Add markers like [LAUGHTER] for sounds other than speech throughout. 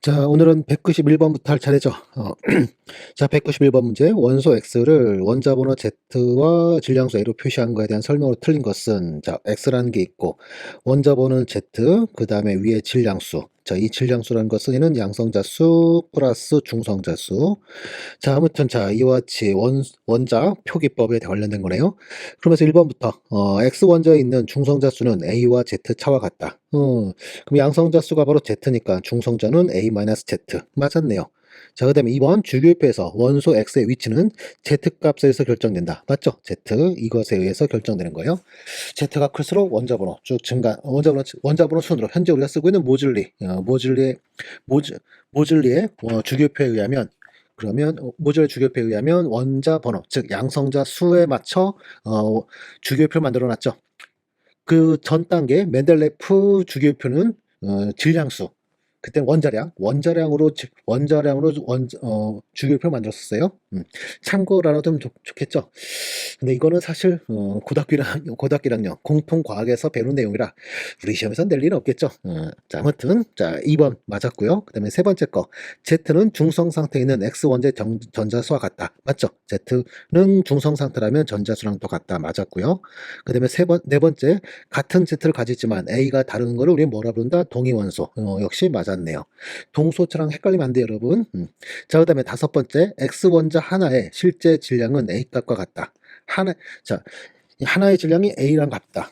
자, 오늘은 191번부터 할 차례죠. 어, [CLEARS THROAT] 자, 191번 문제. 원소 X를 원자 번호 Z와 질량수 A로 표시한 거에 대한 설명으로 틀린 것은, 자, X라는 게 있고, 원자 번호는 Z, 그 다음에 위에 질량수. 자, 이 질량수라는 것은 얘는 양성자수 플러스 중성자수. 자, 아무튼, 자, 이와 같이 원, 원자 표기법에 관련된 거네요. 그러면서 1번부터, 어, X 원자에 있는 중성자수는 A와 Z 차와 같다. 어, 그럼 양성자수가 바로 Z니까 중성자는 A-Z. 맞았네요. 자, 그 다음에 2번 주교표에서 원소 X의 위치는 Z값에서 결정된다. 맞죠? Z 이것에 의해서 결정되는 거예요. Z가 클수록 원자번호 쭉 증가, 원자번호, 원자번호 순으로 현재 우리가 쓰고 있는 모즐리, 어, 모즐리의, 모즐, 모즐리의 어, 주교표에 의하면 그러면 어, 모즐의 주교표에 의하면 원자 번호, 즉 양성자 수에 맞춰 어, 주교표를 만들어 놨죠. 그 전 단계 멘델레프 주교표는 어, 질량수, 그때 원자량, 원자량으로 지- 원자량으로 원 어, 주기표 만들었었어요. 음, 참고로 알아두면 좋, 좋겠죠. 근데 이거는 사실 어, 고등학교 1학, 고등학교 1학년 공통 과학에서 배운 내용이라 우리 시험에서 낼 일은 없겠죠. 어, 자, 아무튼 자 2번 맞았고요. 그다음에 세 번째 거 Z는 중성 상태에 있는 X 원자의 정- 전자수와 같다. 맞죠? Z는 중성 상태라면 전자수랑 똑같다. 맞았고요. 그다음에 세 번, 네 번째 같은 Z를 가지지만 A가 다른 거를 우리 뭐라 부른다? 동위원소. 어, 역시 맞았 네요. 동소처럼 헷갈리면 안 돼요, 여러분. 음. 자, 그 다음에 다섯 번째, X원자 하나의 실제 질량은 A값과 같다. 하나, 자, 이 하나의 질량이 A랑 같다.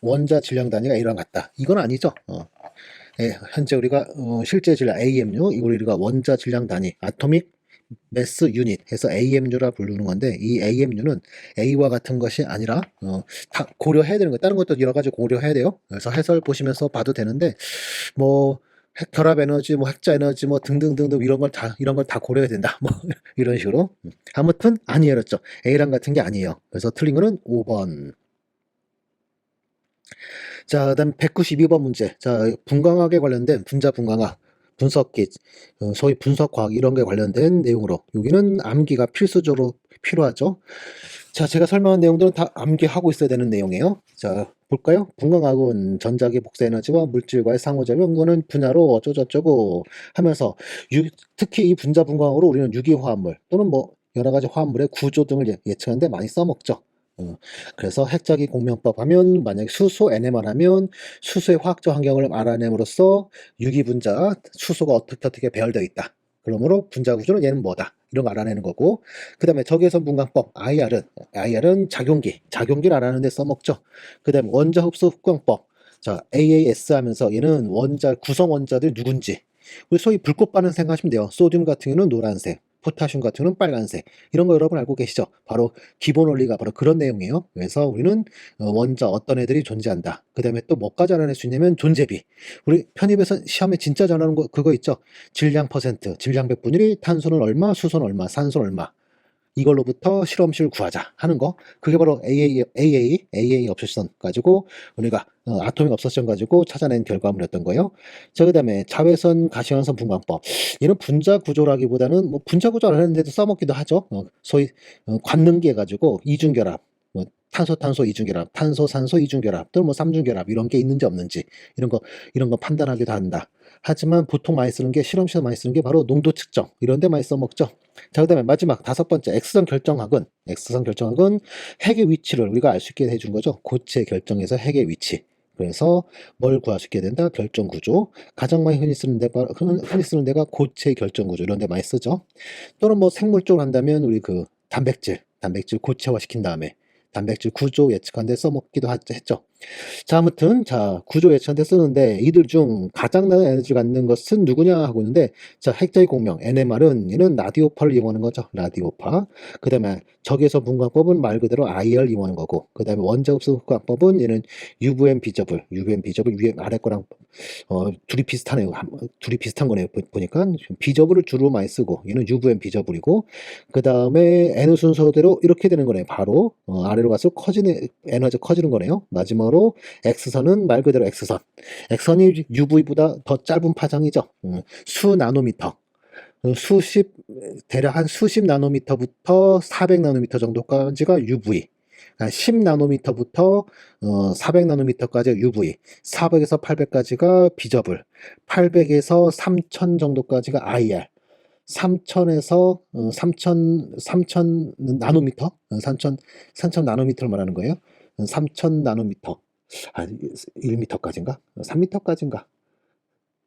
원자 질량 단위가 A랑 같다. 이건 아니죠. 어. 예, 현재 우리가 어, 실제 질량 AMU, 이걸 우리가 원자 질량 단위, 아토믹 매스 유닛 해서 AMU라 부르는 건데 이 AMU는 A와 같은 것이 아니라 어, 다 고려해야 되는 거 다른 것도 여러 가지 고려해야 돼요. 그래서 해설 보시면서 봐도 되는데 뭐핵 결합 에너지, 뭐 핵자 에너지, 뭐 등등등등 이런 걸 다 이런 걸 다 고려해야 된다. [LAUGHS] 뭐 이런 식으로 음. 아무튼 그렇죠? A랑 같은 게 아니에요. 그래서 틀린 거는 5번. 자, 그다음 192번 문제. 자, 분광학에 관련된 분자 분광학, 분석기, 어, 소위 분석과학 이런 게 관련된 내용으로 여기는 암기가 필수적으로 필요하죠. 자, 제가 설명한 내용들은 다 암기하고 있어야 되는 내용이에요. 자, 볼까요? 분광학은 전자기 복사 에너지와 물질과의 상호작용, 거는 분야로 어쩌고저쩌고 하면서 유- 특히 이 분자 분광학으로 우리는 유기화합물 또는 뭐 여러 가지 화합물의 구조 등을 예- 예측하는데 많이 써먹죠. 어, 그래서 핵자기 공명법 하면 만약에 수소 NMR 하면 수소의 화학적 환경을 알아냄으로써 유기분자 수소가 어떻게 어떻게 배열되어 있다. 그러므로 분자 구조는 얘는 뭐다. 이런 거 알아내는 거고. 그 다음에 적외선 분광법 IR은 IR은 작용기, 작용기를 알아내는 데 써먹죠. 그 다음에 원자 흡수 흡광법. 자, AAS 하면서 얘는 원자 구성 원자들이 누군지. 우리 소위 불꽃 반응 생각하시면 돼요. 소듐 같은 경우는 노란색, 포타슘 같은 경우는 빨간색. 이런 거 여러분 알고 계시죠? 바로 기본 원리가 바로 그런 내용이에요. 그래서 우리는 어, 원자 어떤 애들이 존재한다. 그 다음에 또 뭐까지 알아낼 수 있냐면 존재비. 우리 편입에서 시험에 진짜 전하는 거 그거 있죠. 질량 퍼센트, 질량 백분율이 탄소는 얼마, 수소는 얼마, 산소는 얼마. 이걸로부터 실험실 구하자 하는 거. 그게 바로 AA, AA, AA 업소션 가지고 우리가 어, 아토믹 업소션 가지고 찾아낸 결과물이었던 거예요. 자, 그 다음에 자외선 가시환선 분광법. 얘는 분자 구조라기보다는 뭐 분자 구조 알아내는데도 써먹기도 하죠. 어, 소위 어, 관능기 해가지고 이중결합, 뭐 탄소 탄소 이중결합, 탄소 산소 이중결합, 또는 뭐 삼중결합 이런 게 있는지 없는지 이런 거 이런 거 판단하기도 한다. 하지만 보통 많이 쓰는 게 실험실에서 많이 쓰는 게 바로 농도 측정 이런 데 많이 써먹죠. 자, 그 다음에 마지막 다섯 번째 X선 결정학은 X선 결정학은 핵의 위치를 우리가 알 수 있게 해준 거죠. 고체 결정에서 핵의 위치. 그래서 뭘 구할 수 있게 된다? 결정 구조. 가장 많이 흔히 쓰는 데가 흔- 흔히 쓰는 데가 고체 결정 구조 이런 데 많이 쓰죠. 또는 뭐 생물 쪽으로 한다면 우리 그 단백질, 단백질 고체화 시킨 다음에 단백질 구조 예측한 데 써먹기도 하- 했죠. 자, 아무튼, 자, 구조 예측한 데 쓰는데, 이들 중 가장 많은 에너지를 갖는 것은 누구냐 하고 있는데, 자, 핵자의 공명, NMR은, 얘는 라디오파를 이용하는 거죠. 라디오파. 그 다음에 적외선 분광법은 말 그대로 IR 이용하는 거고, 그 다음에 원자흡수 흡광법은 얘는 UVM 비저블, UVM 비저블 위에 아래 거랑, 어, 둘이 비슷하네요. 한- 둘이 비슷한 거네요. 보- 보니까. 비저블을 주로 많이 쓰고, 얘는 UVM 비저블이고, 그 다음에 N 순서대로 이렇게 되는 거네요. 바로, 어, 아래로 가서 커지는, 에너지 커지는 거네요. 마지막으로 X선은 말 그대로 X선. X선이 UV보다 더 짧은 파장이죠. 음, 수 나노미터. 어, 수십, 대략 한 수십 나노미터부터 400 나노미터 정도까지가 UV. 10나노미터부터 어, 400나노미터까지 UV, 400에서 800까지가 비저블, 800에서 3000 정도까지가 IR, 3000에서 어, 3000 3000 나노미터, 어, 3000 3000 나노미터를 말하는 거예요. 3000 나노미터, 아 1미터까지인가? 3미터까지인가?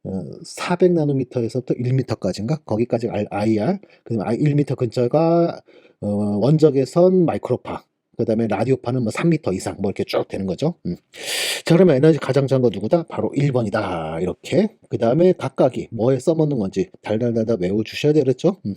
어, 400나노미터에서부터 1미터까지인가? 거기까지 IR, 그다음에 1미터 근처가 어, 원적외선 마이크로파, 그 다음에 라디오파는 뭐 3미터 이상 뭐 이렇게 쭉 되는 거죠. 음. 자, 그러면 에너지 가장 작은 거 누구다? 바로 1번이다. 이렇게. 그 다음에 각각이 뭐에 써먹는 건지 달달달달 외워주셔야 되겠죠. 음.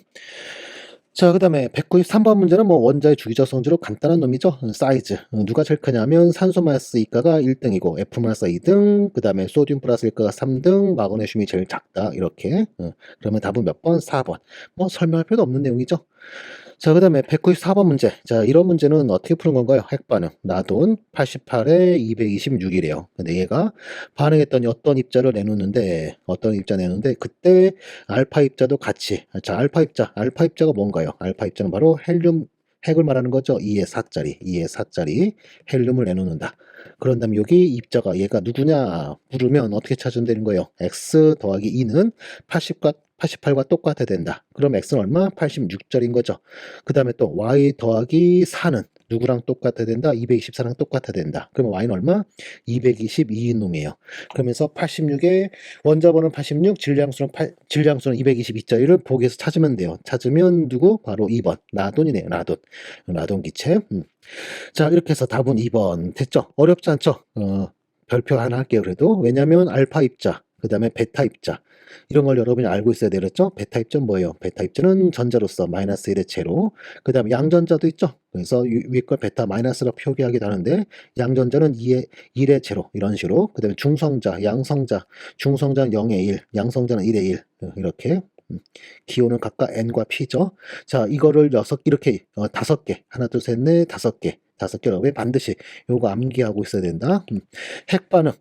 자, 그 다음에 193번 문제는 뭐 원자의 주기적 성질로 간단한 놈이죠. 음, 사이즈. 어, 누가 제일 크냐면 산소 마스 이가가 1등이고 F 마스 2등, 그 다음에 소듐 플러스 이가가 3등, 마그네슘이 제일 작다. 이렇게. 어, 그러면 답은 몇 번? 4번. 뭐 설명할 필요도 없는 내용이죠. 자, 그 다음에 194번 문제. 자, 이런 문제는 어떻게 푸는 건가요? 핵반응. 나돈 88에 226이래요. 근데 얘가 반응했더니 어떤 입자를 내놓는데, 어떤 입자 내놓는데, 그때 알파 입자도 같이. 자, 알파 입자. 알파 입자가 뭔가요? 알파 입자는 바로 헬륨, 핵을 말하는 거죠. 2의 4짜리. 2의 4짜리 헬륨을 내놓는다. 그런 다음에 여기 입자가 얘가 누구냐 물으면 어떻게 찾으면 되는 거예요? x 더하기 2는 80과 88과 똑같아야 된다. 그럼 x는 얼마? 86짜리인 거죠. 그 다음에 또 y 더하기 4는 누구랑 똑같아야 된다? 224랑 똑같아야 된다. 그러면 y는 얼마? 222인 놈이에요. 그러면서 86에 원자번은 86, 질량수는 8, 질량수는 222짜리를 보기에서 찾으면 돼요. 찾으면 누구? 바로 2번. 라돈이네요. 라돈. 라돈 기체. 음. 자, 이렇게 해서 답은 2번. 됐죠? 어렵지 않죠? 어, 별표 하나 할게요. 그래도. 왜냐면 알파 입자, 그 다음에 베타 입자. 이런 걸 여러분이 알고 있어야 되겠죠? 베타 입자는 뭐예요? 베타 입자는 전자로서 마이너스 1의 제로. 그 다음에 양전자도 있죠? 그래서 위에 걸 베타 마이너스로 표기하기도 하는데 양전자는 2의 1의 제로 이런 식으로. 그 다음에 중성자, 양성자, 중성자는 0의 1, 양성자는 1의 1 이렇게 음, 기호는 각각 n과 p죠. 자, 이거를 여섯 이렇게 어, 다섯 개 하나 둘 셋 넷 다섯 개 다섯 개라고 반드시 요거 암기하고 있어야 된다. 음, 핵 반응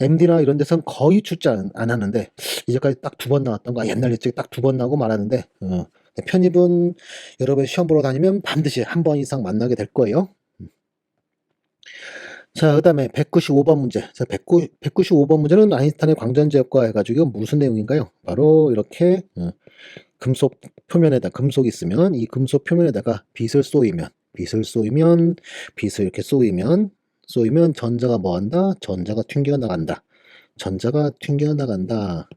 MD나 이런 데서는 거의 출제 안, 안 하는데 이제까지 딱 두 번 나왔던 거 옛날 일찍 딱 두 번 나오고 말았는데 어, 편입은 여러분 시험 보러 다니면 반드시 한 번 이상 만나게 될 거예요. 음. 자, 그 다음에 195번 문제. 자, 190, 195번 문제는 아인슈타인의 광전제협과 해가지고 무슨 내용인가요? 바로 이렇게 어, 금속 표면에다 금속이 있으면 이 금속 표면에다가 빛을 쏘이면 빛을 쏘이면 빛을 이렇게 쏘이면 쏘이면 전자가 뭐 한다? 전자가 튕겨 나간다. 전자가 튕겨 나간다.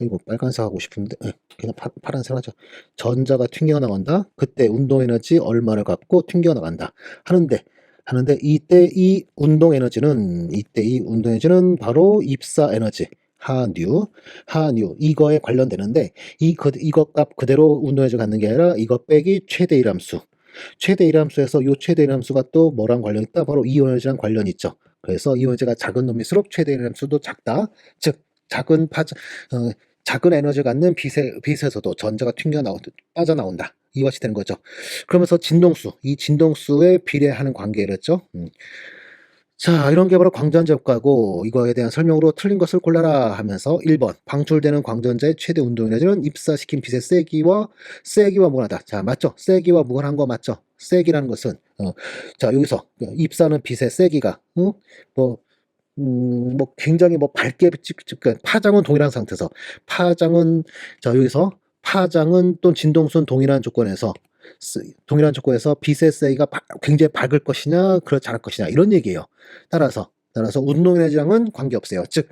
이거 빨간색 하고 싶은데 에, 그냥 파, 파란색 하죠. 전자가 튕겨 나간다. 그때 운동 에너지 얼마를 갖고 튕겨 나간다. 하는데 하는데 이때 이 운동 에너지는 이때 이 운동 에너지는 바로 입사 에너지. 하뉴, 하뉴 이거에 관련되는데 이 그, 이것 값 그대로 운동 에너지 갖는 게 아니라 이거 빼기 최대 일함수. 최대 일함수에서 이 최대 일함수가 또 뭐랑 관련 있다? 바로 이온 에너지랑 관련이 있죠. 그래서 이온 에너지가 작은 놈일수록 최대 일함수도 작다. 즉 작은 파 어, 작은 에너지를 갖는 빛에, 빛에서도 전자가 튕겨 나오 빠져나온다. 이것이 되는 거죠. 그러면서 진동수, 이 진동수에 비례하는 관계랬죠. 음. 자, 이런 게 바로 광전제 효과고 이거에 대한 설명으로 틀린 것을 골라라 하면서 1번 방출되는 광전자의 최대 운동 에너지는 입사시킨 빛의 세기와 세기와 무관하다. 자, 맞죠? 세기와 무관한 거 맞죠? 세기라는 것은 어, 자 여기서 입사는 빛의 세기가 어? 뭐 음, 뭐 굉장히 뭐 밝게 그러니까 파장은 동일한 상태에서 파장은 자 여기서 파장은 또 진동수는 동일한 조건에서 동일한 조건에서 세기가 굉장히 밝을 것이냐 그렇지 않을 것이냐 이런 얘기예요. 따라서 따라서 운동 에너지랑은 관계없어요. 즉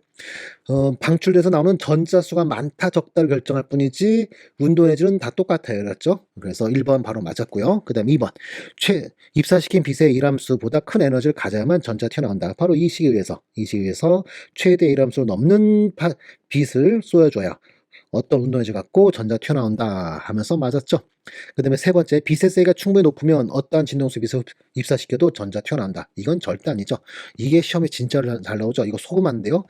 어, 방출돼서 나오는 전자 수가 많다 적다를 결정할 뿐이지 운동 에너지는 다 똑같아요. 그렇죠? 그래서 1번 바로 맞았고요. 그 다음 2번 최 입사시킨 빛의 일함수보다 큰 에너지를 가져야만 전자 튀어나온다. 바로 이 시기에서 이 시기에서 최대 일함수를 넘는 파, 빛을 쏘여줘야 어떤 운동에너지 갖고 전자 튀어나온다 하면서 맞았죠. 그 다음에 세 번째, 세기가 충분히 높으면 어떠한 진동수 빛을 입사시켜도 전자 튀어나온다. 이건 절대 아니죠. 이게 시험에 진짜로 잘 나오죠. 이거 속으면 안 돼요.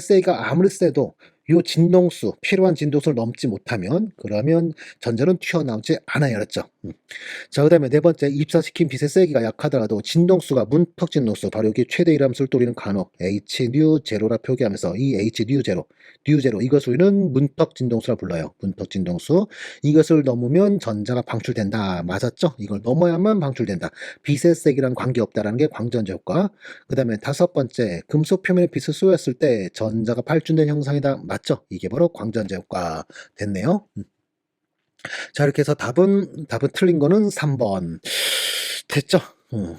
세기가 아무리 세도 요 진동수, 필요한 진동수를 넘지 못하면 그러면 전자는 튀어나오지 않아요. 그랬죠? 음. 자, 그 다음에 네 번째 입사시킨 빛의 세기가 약하더라도 진동수가 문턱 진동수 바로 여기 최대 일함수를 또리는 간혹 h 뉴 제로라 표기하면서 이 h 뉴 제로, 뉴 제로 이것을 우리는 문턱 진동수라 불러요. 문턱 진동수. 이것을 넘으면 전자가 방출된다. 맞았죠? 이걸 넘어야만 방출된다. 빛의 세기랑 관계없다라는 게 광전자 효과. 그 다음에 다섯 번째 금속 표면에 빛을 쏘였을 때 전자가 발준된 형상이다. 맞 죠? 이게 바로 광전자 효과 됐네요. 음. 자, 이렇게 해서 답은, 답은 틀린 거는 3번. 됐죠? 음.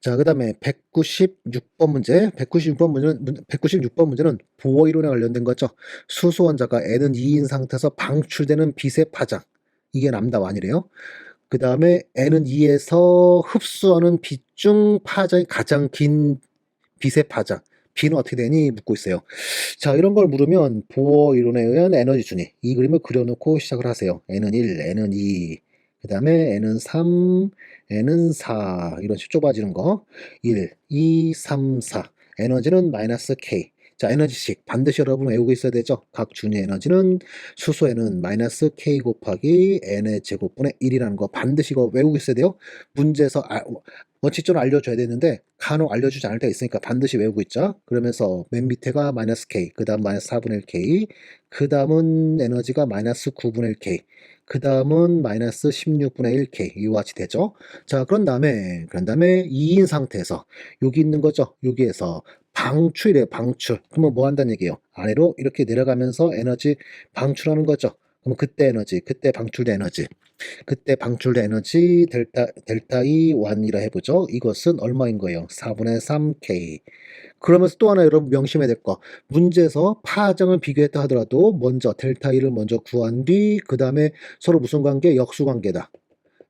자, 그 다음에 196번 문제. 196번 문제는, 196번 문제는 보호 이론에 관련된 거죠. 수소 원자가 N은 2인 상태에서 방출되는 빛의 파장. 이게 남다와 아니래요. 그 다음에 N은 2에서 흡수하는 빛 중 파장이 가장 긴 빛의 파장. B는 어떻게 되니? 묻고 있어요. 자, 이런 걸 물으면 보어 이론에 의한 에너지 준위. 이 그림을 그려놓고 시작을 하세요. N은 1, N은 2, 그 다음에 N은 3, N은 4. 이런 식으로 좁아지는 거. 1, 2, 3, 4. 에너지는 마이너스 K. 자, 에너지식 반드시 여러분 외우고 있어야 되죠. 각 준위 에너지는 수소에는 마이너스 K 곱하기 N의 제곱분의 1이라는 거 반드시 이거 외우고 있어야 돼요. 문제에서 아, 원칙적으로 알려줘야 되는데 간혹 알려주지 않을 때가 있으니까 반드시 외우고 있죠. 그러면서 맨 밑에가 마이너스 K, 그 다음 마이너스 4분의 1 K, 그 다음은 에너지가 마이너스 9분의 1 K, 그 다음은 마이너스 16분의 1 K 이와 같이 되죠. 자, 그런 다음에 그런 다음에 2인 상태에서 여기 있는 거죠. 여기에서 방출이래요. 방출. 그러면 뭐 한다는 얘기예요? 아래로 이렇게 내려가면서 에너지 방출하는 거죠. 그럼 그때 에너지, 그때 방출된 에너지. 그때 방출된 에너지 델타 델타 E 1이라 해보죠. 이것은 얼마인 거예요? 4분의 3K. 그러면서 또 하나 여러분 명심해야 될 거. 문제에서 파장을 비교했다 하더라도 먼저 델타 E를 먼저 구한 뒤 그 다음에 서로 무슨 관계? 역수 관계다.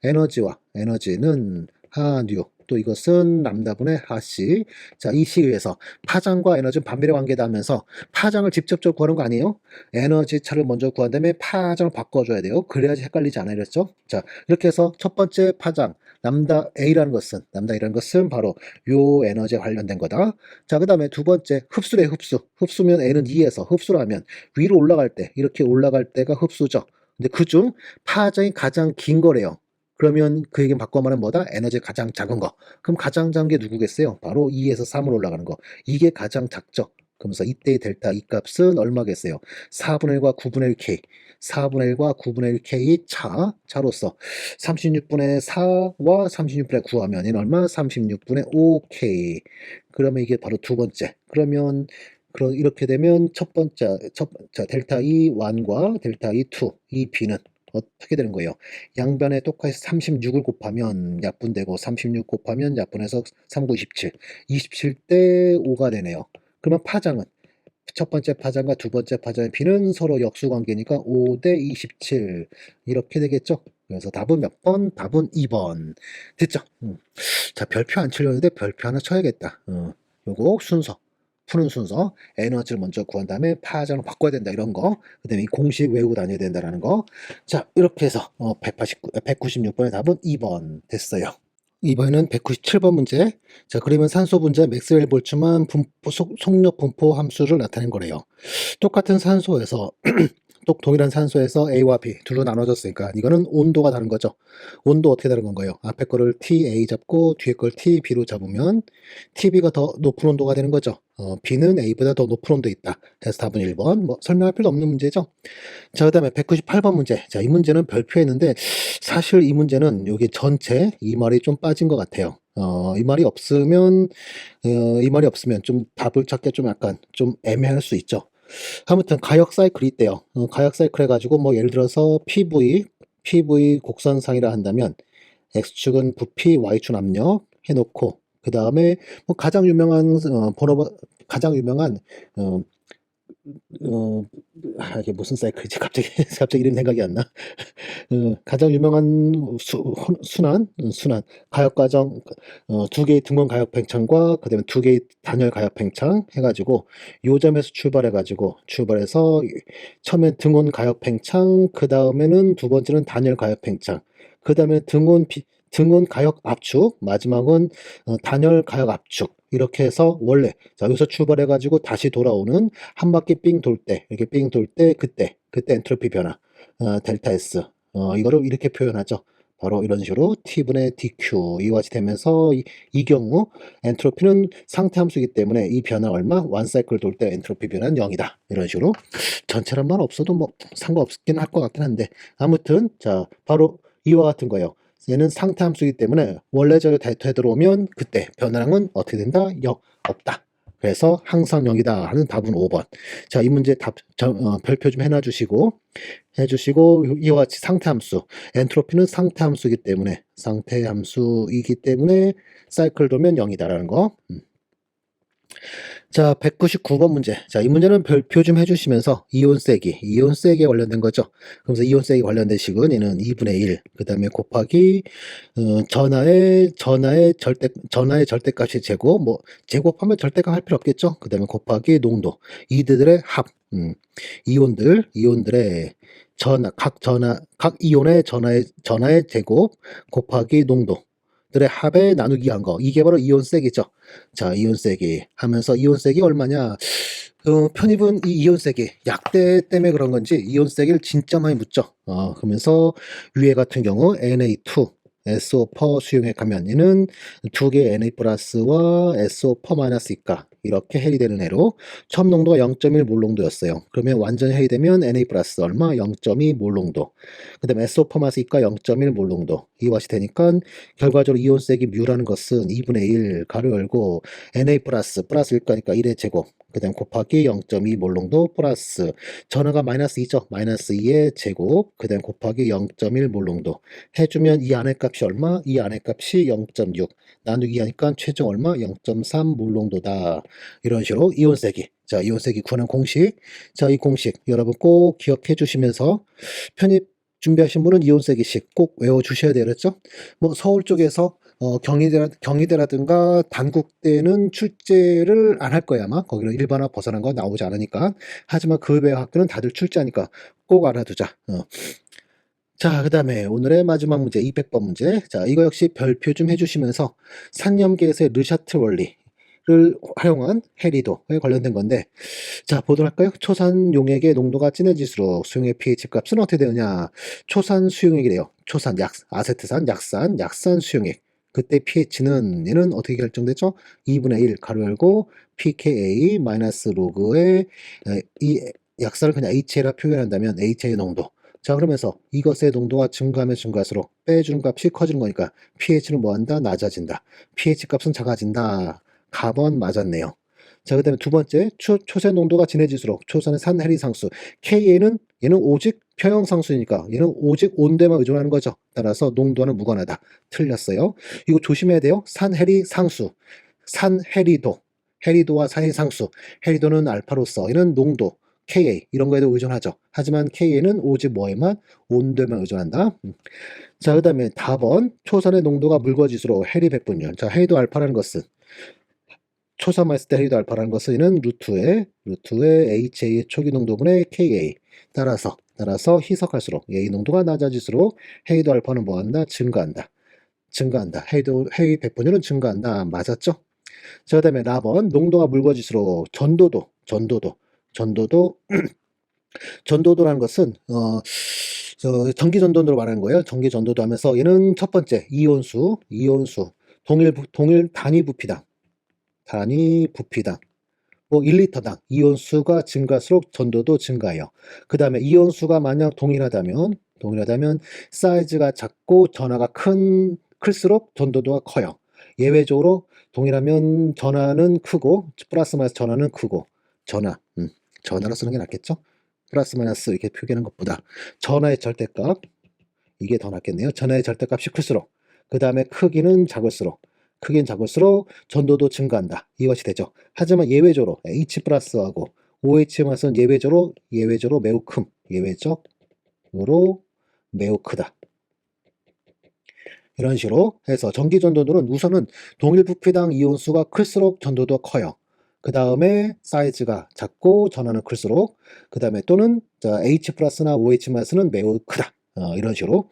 에너지와 에너지는 하뉴. 또 이것은 람다분의 하씨. 자, 이 시위에서 파장과 에너지는 반비례 관계다 하면서 파장을 직접적으로 구하는 거 아니에요? 에너지 차를 먼저 구한 다음에 파장을 바꿔줘야 돼요. 그래야지 헷갈리지 않아요. 그랬죠? 자, 이렇게 해서 첫 번째 파장, 람다 A라는 것은, 람다 A라는 것은 바로 요 에너지에 관련된 거다. 자, 그 다음에 두 번째, 흡수래, 흡수. 흡수면 N은 2에서 흡수를 하면 위로 올라갈 때, 이렇게 올라갈 때가 흡수죠. 근데 그중 파장이 가장 긴 거래요. 그러면 그 얘기 바꿔 말하면 뭐다? 에너지 가장 작은 거. 그럼 가장 작은 게 누구겠어요? 바로 2에서 3으로 올라가는 거. 이게 가장 작죠. 그러면서 이때의 델타 이 값은 얼마겠어요? 4분의 1과 9분의 1K. 4분의 1과 9분의 1K 차, 차로서 36분의 4와 36분의 9 하면 얘는 얼마? 36분의 5K. 그러면 이게 바로 두 번째. 그러면 그럼 이렇게 되면 첫 번째, 첫, 자, 델타 E 1과 델타 E 2, 이 B는 어떻게 되는 거예요? 양변에 똑같이 36을 곱하면 약분되고 36 곱하면 약분해서 3, 9, 27. 27대 5가 되네요. 그러면 파장은 첫 번째 파장과 두 번째 파장의 B는 서로 역수 관계니까 5 대 27 이렇게 되겠죠? 그래서 답은 몇 번? 답은 2번. 됐죠? 음. 자, 별표 안 치려는데 별표 하나 쳐야겠다. 어, 요거 순서. 푸는 순서, 에너지를 먼저 구한 다음에 파장을 바꿔야 된다 이런 거, 그 다음에 이 공식 외우고 다녀야 된다라는 거. 자 이렇게 해서 어, 189, 196번의 답은 2번 됐어요. 이번에는 197번 문제. 자 그러면 산소 분자 맥스웰 볼츠만 분포, 속, 속력 분포 함수를 나타낸 거래요. 똑같은 산소에서 [CLEARS THROAT] 또 동일한 산소에서 A와 B 둘로 나눠졌으니까 이거는 온도가 다른 거죠. 온도 어떻게 다른 건가요? 앞에 거를 TA 잡고 뒤에 걸 TB로 잡으면 TB가 더 높은 온도가 되는 거죠. 어, B는 A보다 더 높은 온도에 있다. 해서 답은 1번. 뭐 설명할 필요 없는 문제죠. 자, 그 다음에 198번 문제. 자, 이 문제는 별표했는데 사실 이 문제는 여기 전체 이 말이 좀 빠진 것 같아요. 어, 이 말이 없으면, 어, 이 말이 없으면 좀 답을 찾기 좀 약간 좀 애매할 수 있죠. 아무튼 가역 사이클이 있대요. 어, 가역 사이클 해가지고 뭐 예를 들어서 PV, PV 곡선상이라 한다면 X축은 부피, Y축 압력 해놓고 그 다음에 뭐 가장 유명한 어, 번호 가장 유명한 어, 어, 아, 이게 무슨 사이클이지? 갑자기, [LAUGHS] 갑자기 이름 생각이 안 나. [LAUGHS] 어, 가장 유명한 수, 순환, 어, 순환, 가역 과정, 어, 두 개의 등원 가역 팽창과 그 다음에 두 개의 단열 가역 팽창 해 가지고, 요 점에서 출발해 가지고, 출발해서 처음엔 등원 가역 팽창, 그 다음에는 두 번째는 단열 가역 팽창, 그 다음에 등원 비, 등원 가역 압축, 마지막은 어, 단열 가역 압축, 이렇게 해서 원래 자 여기서 출발해 가지고 다시 돌아오는 한 바퀴 삥 돌 때 이렇게 삥 돌 때 그때 그때 엔트로피 변화 어, 델타 S 어, 이거를 이렇게 표현하죠. 바로 이런 식으로 T분의 DQ 이와 같이 되면서 이, 이 경우 엔트로피는 상태 함수이기 때문에 이 변화 얼마? 원 사이클 돌 때 엔트로피 변화는 0이다. 이런 식으로 전체란만 없어도 뭐 상관없긴 할 것 같긴 한데 아무튼 자 바로 이와 같은 거예요. 얘는 상태 함수이기 때문에 원래대로 되- 되돌아오면 그때 변화량은 어떻게 된다? 0 없다. 그래서 항상 0이다 하는 답은 5번. 자, 이 문제 답 저, 어, 별표 좀 해놔 주시고 해 주시고 이와 같이 상태 함수 엔트로피는 상태 함수이기 때문에 상태 함수이기 때문에 사이클 돌면 0이다라는 거. 음. 자, 199번 문제. 자, 이 문제는 별표 좀 해주시면서 이온 세기, 이온 세기에 관련된 거죠. 그러면서 이온 세기 관련된 식은 얘는 2분의 1, 그 다음에 곱하기 어, 전하의 전하의 절대 전하의 절대값이 제곱, 뭐 제곱하면 절대값 할 필요 없겠죠. 그 다음에 곱하기 농도, 이들의 합, 음, 이온들, 이온들의 전하, 각 전하, 각 이온의 전하의 전하의 제곱 곱하기 농도. 들의 합에 나누기 한 거. 이게 바로 이온 세기죠. 자, 이온 세기 하면서 이온 세기 얼마냐? 어, 편입은 이 이온 세기 약대 때문에 그런 건지 이온 세기를 진짜 많이 묻죠. 어, 그러면서 위에 같은 경우 Na2 SO 퍼 수용액 가면 얘는 두 개의 Na 플러스와 SO 퍼 마이너스 이가 이렇게 해리되는 애로 처음 농도가 0.1 몰농도였어요. 그러면 완전 해리되면 Na 플러스 얼마? 0.2 몰농도. 그 다음에 SO 퍼 마이너스 이가 0.1 몰농도. 이것이 되니까 결과적으로 이온 세기 뮤라는 것은 2분의 1 가로 열고 Na 플러스 플러스 1가니까 1의 제곱 그 다음 곱하기 0.2 몰롱도 플러스 전화가 마이너스 2죠. 마이너스 2의 제곱 그 다음 곱하기 0.1 몰롱도. 해주면 이 안의 값이 얼마? 이 안의 값이 0.6 나누기 하니까 최종 얼마? 0.3 몰롱도다. 이런 식으로 이온 세기. 자 이온 세기 구하는 공식. 자 이 공식 여러분 꼭 기억해 주시면서 편입 준비하신 분은 이온 세기식 꼭 외워 주셔야 되겠죠? 뭐 서울 쪽에서 어, 경희대, 경희대라든가 단국대는 출제를 안 할 거야 아마 거기는 일반화 벗어난 거 나오지 않으니까 하지만 그 외 학교는 다들 출제하니까 꼭 알아두자 어. 자, 그 다음에 오늘의 마지막 문제, 200번 문제. 자, 이거 역시 별표 좀 해주시면서 산염계에서의 르샤트 원리를 활용한 해리도에 관련된 건데, 자, 보도록 할까요? 초산 용액의 농도가 진해질수록 수용의 pH 값은 어떻게 되느냐? 초산 수용액이래요. 초산, 약, 아세트산, 약산, 약산 수용액. 그때 pH는 얘는 어떻게 결정되죠? 2분의 1 가로 열고 pKa 마이너스 로그의 에, 이 약산을 그냥 HA라 표현한다면 HA 농도. 자 그러면서 이것의 농도가 증가하면 증가할수록 빼주는 값이 커지는 거니까 pH는 뭐한다? 낮아진다. pH 값은 작아진다. 가번 맞았네요. 자, 그 다음에 두 번째, 초, 초산 농도가 진해질수록 초산의 산해리 상수. Ka는 얘는 오직 평형 상수니까 얘는 오직 온도에만 의존하는 거죠. 따라서 농도와는 무관하다. 틀렸어요. 이거 조심해야 돼요. 산해리 상수. 산해리도. 해리도와 산해리 상수. 해리도는 알파로서 얘는 농도. Ka 이런 거에도 의존하죠. 하지만 Ka는 오직 뭐에만 온도에만 의존한다. 음. 자, 그 다음에 답은 초산의 농도가 묽어질수록 해리 백분율. 자, 해리도 알파라는 것은 초산했을 때 해리도 알파라는 것은 이는 루트의 루트의 HA의 초기 농도분의 KA 따라서 따라서 희석할수록 A 농도가 낮아질수록 헤이도 알파는 뭐한다? 증가한다. 증가한다. 헤이도 헤이 백분율은 증가한다. 맞았죠? 자, 그 다음에 라번 농도가 묽어질수록 전도도 전도도 전도도 [CLEARS THROAT] 전도도라는 것은 어 저 전기 전도도로 말하는 거예요. 전기 전도도 하면서 얘는 첫 번째 이온수 이온수 동일 부- 동일 단위 부피당 단위 부피당 뭐 1리터당 이온수가 증가할수록 전도도 증가해요. 그 다음에 이온수가 만약 동일하다면 동일하다면 사이즈가 작고 전하가 큰 클수록 전도도가 커요. 예외적으로 동일하면 전하는 크고 플러스 마이너스 전하는 크고 전하 음, 전하로 쓰는 게 낫겠죠? 플러스 마이너스 이렇게 표기하는 것보다 전하의 절대값 이게 더 낫겠네요. 전하의 절대값이 클수록 그 다음에 크기는 작을수록 크기는 작을수록 전도도 증가한다. 이것이 되죠. 하지만 예외적으로 H 플러스하고 OH 마스는 예외적으로 예외적으로 매우 큼 예외적으로 매우 크다. 이런 식으로 해서 전기 전도도는 우선은 동일 부피당 이온 수가 클수록 전도도가 커요. 그 다음에 사이즈가 작고 전하는 클수록 그 다음에 또는 자, H 플러스나 OH 마스는 매우 크다. 어, 이런 식으로.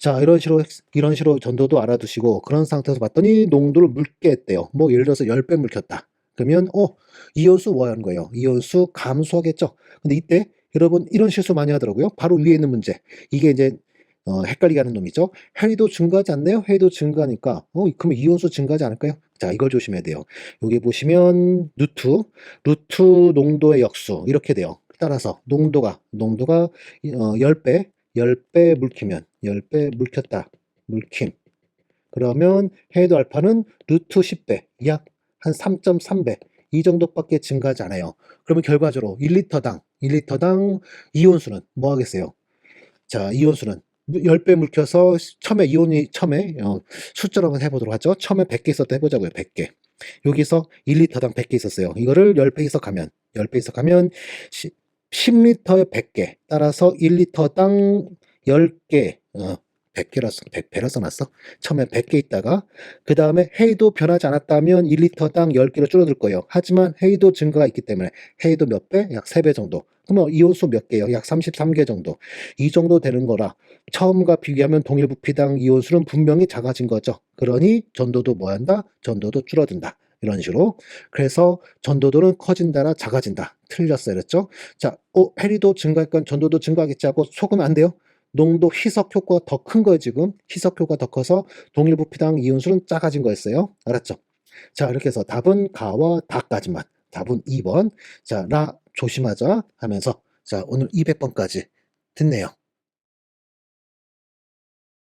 자, 이런 식으로, 이런 식으로 전도도 알아두시고, 그런 상태에서 봤더니 농도를 묽게 했대요. 뭐, 예를 들어서 10배 묽혔다. 그러면, 어, 이온수 뭐 하는 거예요? 이온수 감소하겠죠? 근데 이때, 여러분, 이런 실수 많이 하더라고요. 바로 위에 있는 문제. 이게 이제, 어, 헷갈리게 하는 놈이죠. 해리도 증가하지 않나요? 해리도 증가하니까, 어, 그러면 이온수 증가하지 않을까요? 자, 이걸 조심해야 돼요. 여기 보시면, 루트, 루트 농도의 역수, 이렇게 돼요. 따라서, 농도가, 농도가, 어, 10배, 10배 물키면 10배 물켰다. 물킴. 그러면 헤이도 알파는 루트 10배, 약 한 3.3배 이 정도밖에 증가하지 않아요. 그러면 결과적으로 1리터당 1리터당 이온수는 뭐 하겠어요? 자, 이온수는 10배 물켜서 처음에 이온이 처음에 어, 숫자로 한번 해보도록 하죠. 처음에 100개 있었다 해보자고요. 100개. 여기서 1리터당 100개 있었어요. 이거를 10배 해석하면 10배 해석하면 10리터에 100개. 따라서 1리터당 10개. 어, 100개라서 100배라 써놨어. 처음에 100개 있다가 그 다음에 헤이도 변하지 않았다면 1리터당 10개로 줄어들 거예요. 하지만 헤이도 증가가 있기 때문에 헤이도 몇 배? 약 3배 정도. 그러면 이온수 몇 개요? 약 33개 정도. 이 정도 되는 거라 처음과 비교하면 동일 부피당 이온수는 분명히 작아진 거죠. 그러니 전도도 뭐 한다? 전도도 줄어든다. 이런 식으로. 그래서 전도도는 커진다나 작아진다. 틀렸어요. 그랬죠? 자, 어, 해리도 증가할 건 전도도 증가하겠지 하고 속으면 안 돼요. 농도 희석 효과가 더 큰 거예요, 지금. 희석 효과가 더 커서 동일 부피당 이온수는 작아진 거였어요. 알았죠? 자, 이렇게 해서 답은 가와 다까지만. 답은 2번. 자, 라 조심하자 하면서 자, 오늘 200번까지 듣네요.